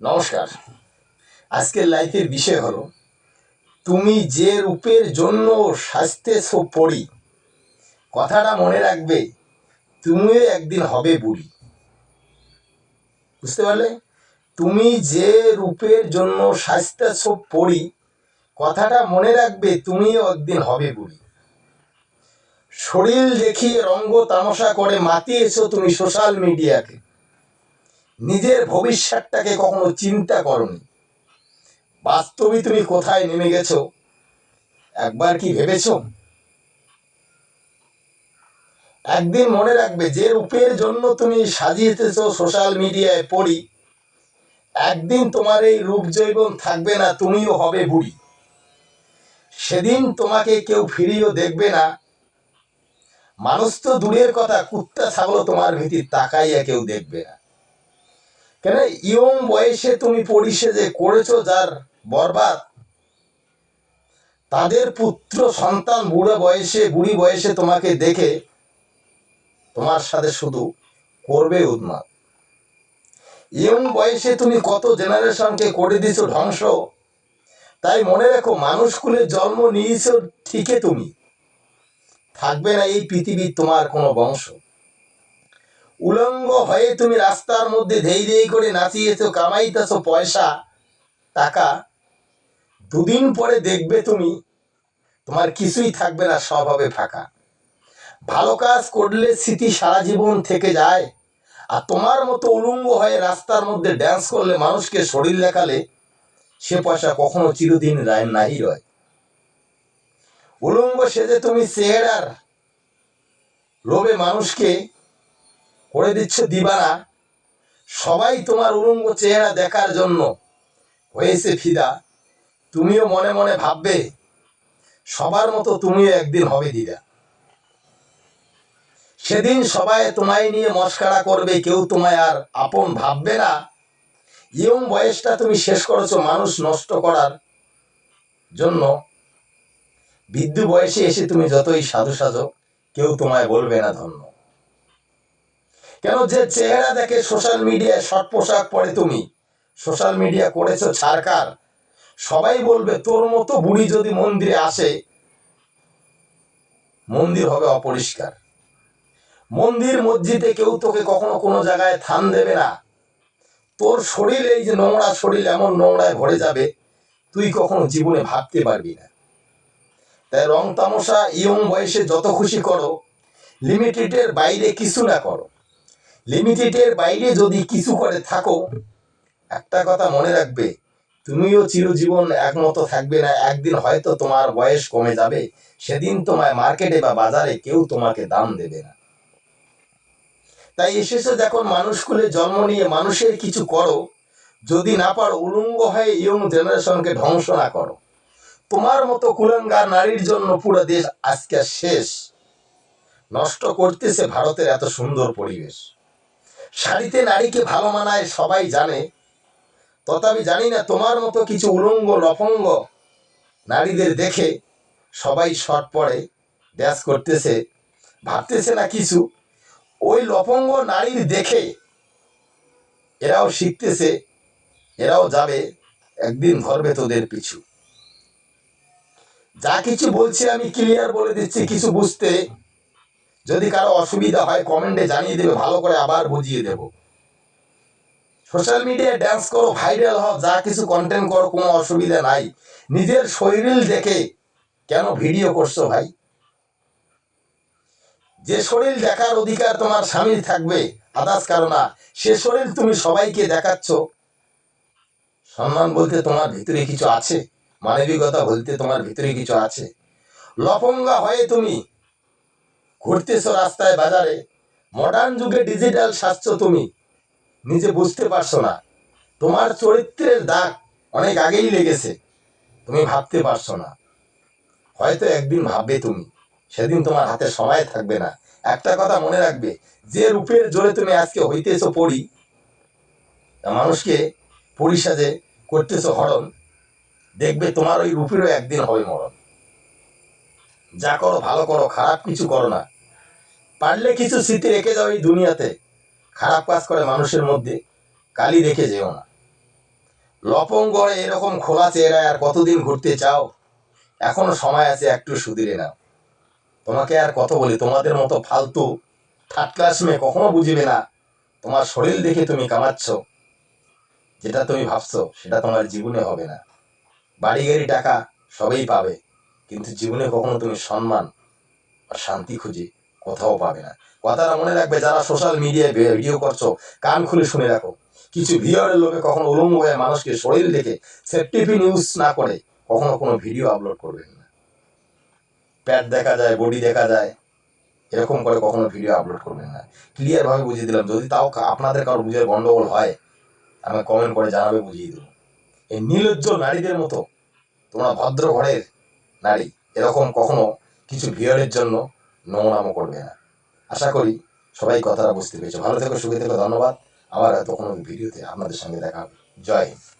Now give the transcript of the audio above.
নমস্কার। আজকের লাইফের বিষয় হলো, তুমি যে রূপের জন্য স্বাস্থ্য পড়ি কথাটা মনে রাখবে, তুমিও একদিন হবে বুড়ি। বুঝতে পারলে? তুমি যে রূপের জন্য স্বাস্থ্য পড়ি কথাটা মনে রাখবে, তুমিও একদিন হবে বুড়ি। শরীর দেখিয়ে রঙ্গ তামাশা করে মাতিয়েছো তুমি সোশ্যাল মিডিয়াকে নিজের ভবিষ্যৎটাকে কখনো চিন্তা করনি। বাস্তবে তুমি কোথায় নেমে গেছো? একবার কি ভেবেছো? একদিন মনে রাখবে যে রূপের জন্য তুমি সাজিয়েতেছো সোশ্যাল মিডিয়ায় পড়ি। একদিন তোমার এই রূপ জৈবন থাকবে না, তুমিও হবে বুড়ি। সেদিন তোমাকে কেউ ফিরিয়েও দেখবে না। মানুষ তো দূরের কথা, কুত্তা, ছাগল তোমার ভিতর তাকাইয়া কেউ দেখবে না। ইয়ং বয়সে তুমি পরিষে যে করেছ যার বরবাদ? তাদের পুত্র, সন্তান, বুড়ো বয়সে, বুড়ি বয়সে তোমাকে দেখে তোমার সাথে শুধু করবে উন্মাদ। ইয়ং বয়সে তুমি কত জেনারেশনকে করে দিছো ধ্বংস? তাই মনে রেখো, মানুষ কুলে জন্ম নিয়েছ ঠিকই তুমি। থাকবে না এই পৃথিবীর তোমার কোনো বংশ। উলঙ্গ হয়ে তুমি রাস্তার মধ্যে ধেই ধেই করে নাচিয়েছ, কামাইতেছ পয়সা, টাকা, দুদিন পরে দেখবে তুমি তোমার কিছুই থাকবে না, সব হবে ফাঁকা। ভালো কাজ করলে স্মৃতি সারা জীবন থেকে যায়, আর তোমার মতো উলঙ্গ হয়ে রাস্তার মধ্যে ড্যান্স করলে মানুষকে শরীর দেখালে সে পয়সা কখনো চিরদিন রায় নাই রয়। উলঙ্গ সেজে তুমি চেহারার লোভে মানুষকে করে দিচ্ছ দিবানা সবাই তোমার উলঙ্গ চেহারা দেখার জন্য হয়েছে ফিদা। তুমিও মনে মনে ভাববে, সবার মতো তুমিও একদিন হবে দিদা। সেদিন সবাই তোমায় নিয়ে মস্কারা করবে, কেউ তোমায় আর আপন ভাববে না। ইয়ং বয়সটা তুমি শেষ করেছ মানুষ নষ্ট করার জন্য। বৃদ্ধ বয়সে এসে তুমি যতই সাধু সাজো কেউ তোমায় বলবে না ধন্য। কেন যে চেহারা দেখে সোশ্যাল মিডিয়ায় শর্ট পোশাক পরে তুমি? সোশ্যাল মিডিয়া করেছ ছাড়কার। সবাই বলবে, তোর মতো বুড়ি যদি মন্দিরে আসে, মন্দির হবে অপরিষ্কার। মন্দির মসজিদে কেউ তোকে কখনো কোনো জায়গায় থান দেবে না। তোর শরীর, এই যে নোংরা শরীর, এমন নোংরায় ভরে যাবে, তুই কখনো জীবনে ভাবতে পারবি না। তাই রং তামশা ইয়ং বয়সে যত খুশি করো লিমিটেডের বাইরে কিছু না করো। লিমিটেডের বাইরে যদি কিছু করে থাকো, একটা কথা মনে রাখবে, তুমিও চিরজীবন একমতো থাকবে না, একদিন হয়তো তোমার বয়স কমে যাবে, সেদিন তোমায় মার্কেটে বা বাজারে কেউ তোমাকে দাম দেবে না। তাই এসেছ যখন মানুষকুলে জন্ম নিয়ে মানুষের কিছু করো, যদি না পারো উলঙ্গ হয়ে ইয়ং জেনারেশনকে ধ্বংস না করো। তোমার মতো কুলাঙ্গার নারীর জন্য পুরো দেশ আজকে শেষ। নষ্ট করতেছে ভারতের এত সুন্দর পরিবেশ। শাড়িতে নারীকে ভালো মানায় সবাই জানে। তথাপি জানি না তোমার মতো কিছু উলঙ্গ, লফঙ্গ নারীদের দেখে সবাই শট পড়ে ড্যাস করতেছে, ভাবতেছে না কিছু। ওই লফঙ্গ নারীর দেখে এরাও শিখতেছে, এরাও যাবে একদিন ধরবে তোদের পিছু। যা কিছু বলছি আমি ক্লিয়ার বলে দিচ্ছি, কিছু বুঝতে যদি কারও অসুবিধা হয় কমেন্টে জানিয়ে দেবে, ভালো করে আবার বুঝিয়ে দেব। সোশ্যাল মিডিয়ায় ড্যান্স করো ভাইরাল হও, যা কিছু কন্টেন্ট করো, কোনো অসুবিধা নাই। নিজের শরীর দেখে কেন ভিডিও করছ ভাই? যে শরীর দেখার অধিকার তোমার স্বামীর থাকবে আদাস কারও না। সে শরীর তুমি সবাইকে দেখাচ্ছ। সম্মান বলতে তোমার ভিতরে কিছু আছে, মানবিকতা বলতে তোমার ভিতরে কিছু আছে। লফঙ্গা হয়ে তুমি ঘুরতেছো রাস্তায় বাজারে মডার্ন যুগে ডিজিটাল স্বাস্থ্য তুমি। নিজে বুঝতে পারছ না। তোমার চরিত্রের দাগ অনেক আগেই লেগেছে। তুমি ভাবতে পারছ না। হয়তো একদিন ভাববে তুমি, সেদিন তোমার হাতে সময় থাকবে না। একটা কথা মনে রাখবে, যে রূপের জোরে তুমি আজকে হইতেছো পড়ি মানুষকে পরিসাজে করতেছো হরণ, দেখবে তোমার ওই রূপেরও একদিন হবে মরণ। যা করো, ভালো করো, খারাপ কিছু করো না। পারলে কিছু স্মৃতি রেখে যাও এই দুনিয়াতে। খারাপ কাজ করে মানুষের মধ্যে কালি রেখে যেও না। লপঙ্গড়ে এরকম খোলা চেহারায় আর কতদিন ঘুরতে চাও? এখনও সময় আছে, একটু সুদিরে নাও। তোমাকে আর কত বলি, তোমাদের মতো ফালতু থার্ড ক্লাস মেয়ে কখনো বুঝবে না। তোমার শরীর দেখে তুমি কামাচ্ছ। যেটা তুমি ভাবছ, সেটা তোমার জীবনে হবে না। বাড়ি গাড়ি টাকা সবই পাবে। কিন্তু জীবনে কখনো তুমি সম্মান আর শান্তি খুঁজে কোথাও পাবে না। কথাটা মনে রাখবে, যারা সোশ্যাল মিডিয়ায় ভিডিও করছ, কান খুলে শুনে রাখো। কিছু ভিওরের লোকে কখনো উলঙ্গ হয়ে মানুষকে শরীর দেখে সেফটি পিন ইউজ না করে কখনো কোনো ভিডিও আপলোড করবেন না। প্যাট দেখা যায় বডি দেখা যায়, এরকম করে কখনো ভিডিও আপলোড করবেন না। ক্লিয়ারভাবে বুঝিয়ে দিলাম, যদি তাও আপনাদের কারোর বুঝে গন্ডগোল হয় আমি কমেন্ট করে জানাবে, বুঝিয়ে দেবো এই নির্লজ্জ নারীদের মতো তোমরা ভদ্র ঘরের নারী, এরকম কখনো কিছু ভিয়ারের জন্য নোংরামো করবে না। আশা করি সবাই কথাটা বুঝতে পেরেছে। ভালো থেকো, সুখে থেকো, ধন্যবাদ। আবার এত কোনো ভিডিওতে আপনাদের সঙ্গে দেখা জয় হিন্দ।